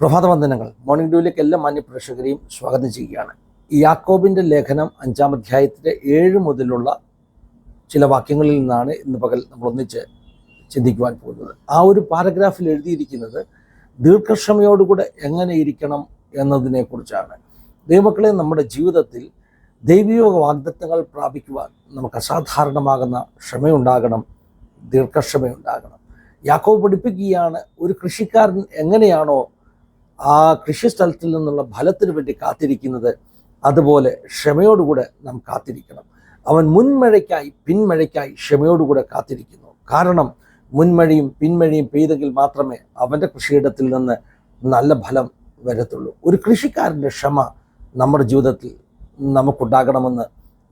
പ്രഭാതവന്ദനങ്ങൾ. Morning ഡ്യൂലേക്ക് എല്ലാ മാന്യ പ്രേക്ഷകരെയും സ്വാഗതം ചെയ്യുകയാണ്. യാക്കോബിന്റെ ലേഖനം അഞ്ചാം അധ്യായത്തിന്റെ ഏഴ് മുതലുള്ള ചില വാക്യങ്ങളിൽ നിന്നാണ് ഇന്ന് പകൽ നമ്മൾ ഒന്നിച്ച് ചിന്തിക്കുവാൻ പോകുന്നത്. ആ ഒരു പാരഗ്രാഫിൽ എഴുതിയിരിക്കുന്നത് ദീർഘക്ഷമയോടുകൂടെ എങ്ങനെ ഇരിക്കണം എന്നതിനെക്കുറിച്ചാണ്. ദൈവമക്കളെ നമ്മുടെ ജീവിതത്തിൽ ദൈവിക വാഗ്ദത്തങ്ങൾ പ്രാപിക്കുവാൻ നമുക്ക് അസാധാരണമാകുന്ന ക്ഷമയുണ്ടാകണം ദീർഘക്ഷമയുണ്ടാകണം. യാക്കോബ് പഠിപ്പിക്കുകയാണ് ഒരു കൃഷിക്കാരൻ എങ്ങനെയാണോ ആ കൃഷി സ്ഥലത്തിൽ നിന്നുള്ള ഫലത്തിന് വേണ്ടി കാത്തിരിക്കുന്നത് അതുപോലെ ക്ഷമയോടുകൂടെ നാം കാത്തിരിക്കണം. അവൻ മുൻമഴയ്ക്കായി പിന്മഴയ്ക്കായി ക്ഷമയോടുകൂടെ കാത്തിരിക്കുന്നു. കാരണം മുൻമഴയും പിന്മഴയും പെയ്തെങ്കിൽ മാത്രമേ അവന്റെ കൃഷിയിടത്തിൽ നിന്ന് നല്ല ഫലം വരത്തുള്ളൂ. ഒരു കൃഷിക്കാരന്റെ ക്ഷമ നമ്മുടെ ജീവിതത്തിൽ നമുക്കുണ്ടാകണമെന്ന്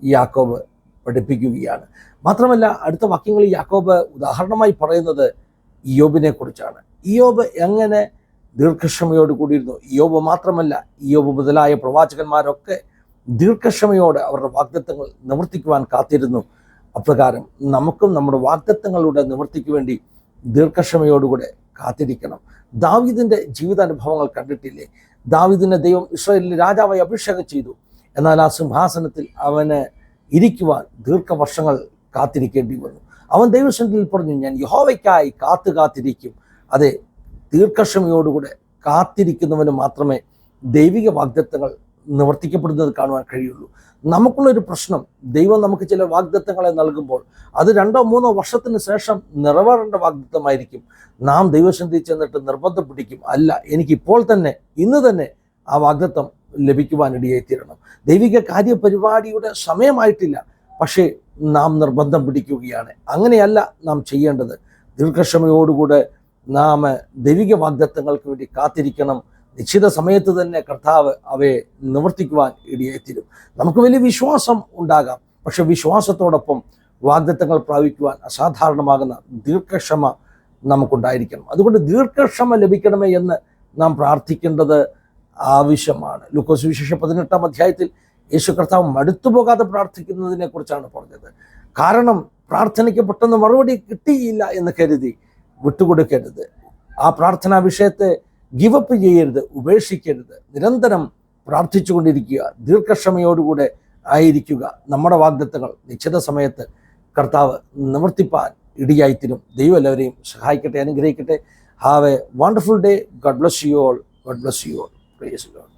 യാക്കോബ് പഠിപ്പിക്കുകയാണ്. മാത്രമല്ല അടുത്ത വാക്യങ്ങളിൽ യാക്കോബ് ഉദാഹരണമായി പറയുന്നത് ഇയോബിനെ കുറിച്ചാണ് ഇയോബ് എങ്ങനെ ദീർഘക്ഷമയോട് കൂടിയിരുന്നു. യോബ് മാത്രമല്ല യോബ് മുതലായ പ്രവാചകന്മാരൊക്കെ ദീർഘക്ഷമയോടെ അവരുടെ വാഗ്ദത്തങ്ങൾ നിവർത്തിക്കുവാൻ കാത്തിരുന്നു. അപ്രകാരം നമുക്കും നമ്മുടെ വാഗ്ദത്തങ്ങളുടെ നിവൃത്തിക്ക് വേണ്ടി ദീർഘക്ഷമയോടുകൂടെ കാത്തിരിക്കണം. ദാവീദിന്റെ ജീവിതാനുഭവങ്ങൾ കണ്ടിട്ടില്ലേ? ദാവീദിനെ ദൈവം ഇസ്രായേലിൽ രാജാവായി അഭിഷേകം ചെയ്തു. എന്നാൽ ആ സിംഹാസനത്തിൽ അവന് ഇരിക്കുവാൻ ദീർഘവർഷങ്ങൾ കാത്തിരിക്കേണ്ടി വന്നു. അവൻ ദൈവസന്നിധിയിൽ പറഞ്ഞു ഞാൻ യഹോവയ്ക്കായി കാത്തു കാത്തിരിക്കും അതെ ദീർഘക്ഷമയോടുകൂടെ കാത്തിരിക്കുന്നവന് മാത്രമേ ദൈവിക വാഗ്ദത്തങ്ങൾ നിവർത്തിക്കപ്പെടുന്നത് കാണുവാൻ കഴിയുള്ളൂ. നമുക്കുള്ളൊരു പ്രശ്നം ദൈവം നമുക്ക് ചില വാഗ്ദത്തങ്ങളെ നൽകുമ്പോൾ അത് രണ്ടോ മൂന്നോ വർഷത്തിന് ശേഷം നിറവേറേണ്ട വാഗ്ദത്തമായിരിക്കും. നാം ദൈവശന്ധി ചെന്നിട്ട് നിർബന്ധം പിടിക്കും. അല്ല എനിക്കിപ്പോൾ തന്നെ ഇന്ന് തന്നെ ആ വാഗ്ദത്തം ലഭിക്കുവാനിടയായിത്തീരണം ദൈവിക കാര്യപരിപാടിയുടെ സമയമായിട്ടില്ല. പക്ഷേ നാം നിർബന്ധം പിടിക്കുകയാണ്. അങ്ങനെയല്ല നാം ചെയ്യേണ്ടത്. ദീർഘക്ഷമയോടുകൂടെ നാം ദൈവിക വാഗ്ദത്തങ്ങൾക്ക് വേണ്ടി കാത്തിരിക്കണം. നിശ്ചിത സമയത്ത് തന്നെ കർത്താവ് അവയെ നിവർത്തിക്കുവാൻ ഇടയായിത്തീരും നമുക്ക് വലിയ വിശ്വാസം ഉണ്ടാകാം. പക്ഷെ വിശ്വാസത്തോടൊപ്പം വാഗ്ദത്തങ്ങൾ പ്രാപിക്കുവാൻ അസാധാരണമാകുന്ന ദീർഘക്ഷമ നമുക്കുണ്ടായിരിക്കണം. അതുകൊണ്ട് ദീർഘക്ഷമ ലഭിക്കണമേ എന്ന് നാം പ്രാർത്ഥിക്കേണ്ടത് ആവശ്യമാണ്. ലൂക്കോസ് വിശേഷ പതിനെട്ടാം അധ്യായത്തിൽ യേശു കർത്താവ് മടുത്തു പോകാതെ പ്രാർത്ഥിക്കുന്നതിനെ കുറിച്ചാണ് പറഞ്ഞത്. കാരണം പ്രാർത്ഥനയ്ക്ക് പെട്ടെന്ന് മറുപടി കിട്ടിയില്ല എന്ന് കരുതി വിട്ടുകൊടുക്കരുത്. ആ പ്രാർത്ഥനാ വിഷയത്തെ ഗിവപ്പ് ചെയ്യരുത് ഉപേക്ഷിക്കരുത്. നിരന്തരം പ്രാർത്ഥിച്ചുകൊണ്ടിരിക്കുക ദീർഘക്ഷമയോടുകൂടെ ആയിരിക്കുക. നമ്മുടെ വാഗ്ദത്തങ്ങൾ നിശ്ചിത സമയത്ത് കർത്താവ് നിവർത്തിപ്പാൻ ഇടിയായിത്തീരും. ദൈവം എല്ലാവരെയും സഹായിക്കട്ടെ അനുഗ്രഹിക്കട്ടെ. Have a wonderful day god bless you all god bless you all praise lord